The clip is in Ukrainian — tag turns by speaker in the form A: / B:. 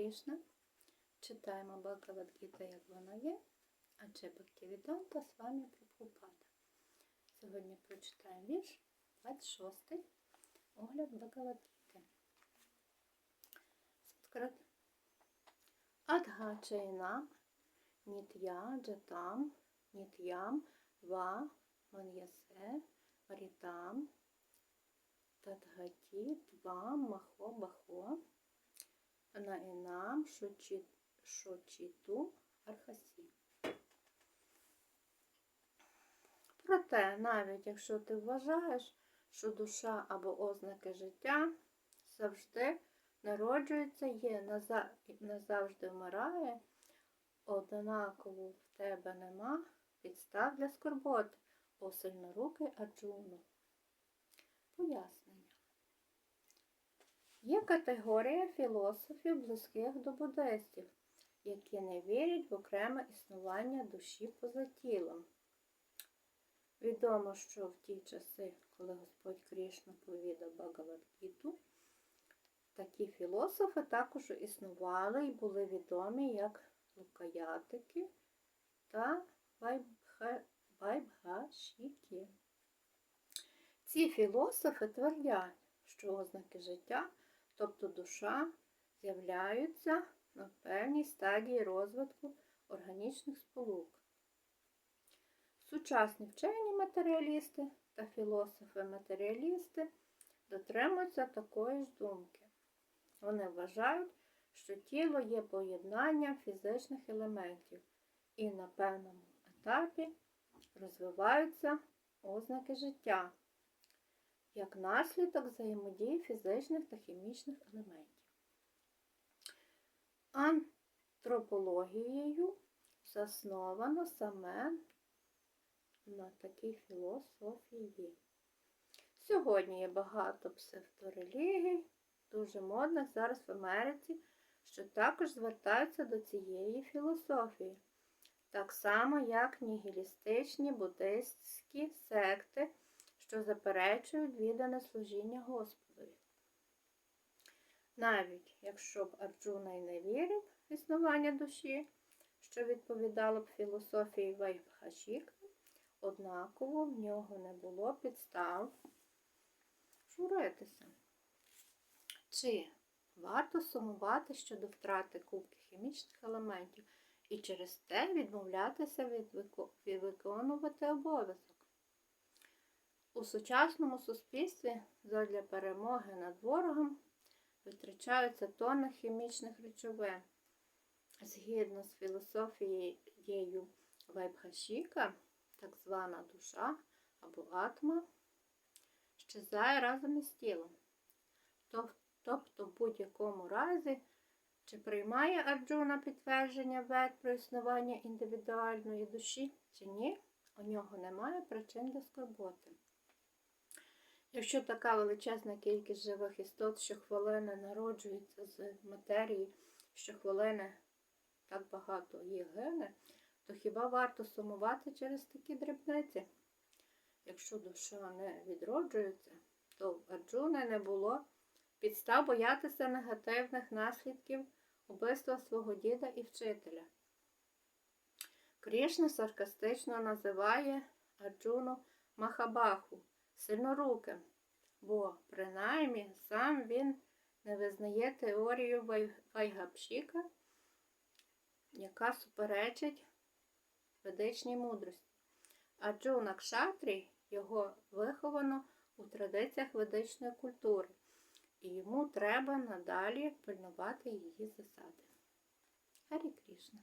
A: Кришна. Читаємо Бхагавадгіта, як вона є. Адже Бхактивіданта з вами Прабхупада. Сьогодні прочитаємо вірш 26. Огляд Бхагавадгіти. Санскрит. Адгачайна нітя джатам нітям ва ман'ясе варітам Тадгаті твам махо бахо шочі, шочіту архасі. Проте, навіть якщо ти вважаєш, що душа або ознаки життя завжди народжується, є, назавжди вмирає, однаково в тебе нема підстав для скорботи, о сильнорукий Арджуну. Пояснення. Є категорія філософів, близьких до буддистів, які не вірять в окреме існування душі поза тілом. Відомо, що в ті часи, коли Господь Кришна повідав Багавадгіту, такі філософи також існували і були відомі як лукаятики та вайбгашіки. Ці філософи твердять, що ознаки життя, тобто душа, з'являються на певній стадії розвитку органічних сполук. Сучасні вчені матеріалісти та філософи-матеріалісти дотримуються такої ж думки. Вони вважають, що тіло є поєднанням фізичних елементів і на певному етапі розвиваються ознаки життя як наслідок взаємодії фізичних та хімічних елементів. Антропологією засновано саме на такій філософії. Сьогодні є багато псевдорелігій, дуже модних зараз в Америці, що також звертаються до цієї філософії. Так само, як нігілістичні буддистські секти, що заперечують віддане служіння Господові. Навіть якщо б Арджуна й не вірив в існування душі, що відповідало б філософії Вайбхашіка, однаково в нього не було підстав журитися. Чи варто сумувати щодо втрати кубки хімічних елементів і через те відмовлятися від, виконувати обов'язок? У сучасному суспільстві задля перемоги над ворогом витрачаються тонни хімічних речовин. Згідно з філософією Вайбхашіка, так звана душа або атма щезає разом із тілом. Тобто, в будь-якому разі, чи приймає Арджуна підтвердження вед про існування індивідуальної душі, чи ні, у нього немає причин для скорботи. Якщо така величезна кількість живих істот щохвилини народжується з матерії, щохвилини так багато їх гине, то хіба варто сумувати через такі дрібниці? Якщо душа не відроджується, то в Арджуни не було підстав боятися негативних наслідків убивства свого діда і вчителя. Крішна саркастично називає Арджуну Махабаху сильноруким, бо принаймні сам він не визнає теорію Вай- Вайгапшіка, яка суперечить ведичній мудрості. Арджуна Кшатрі його виховано у традиціях ведичної культури, і йому треба надалі пильнувати її засади. Гарі Крішна.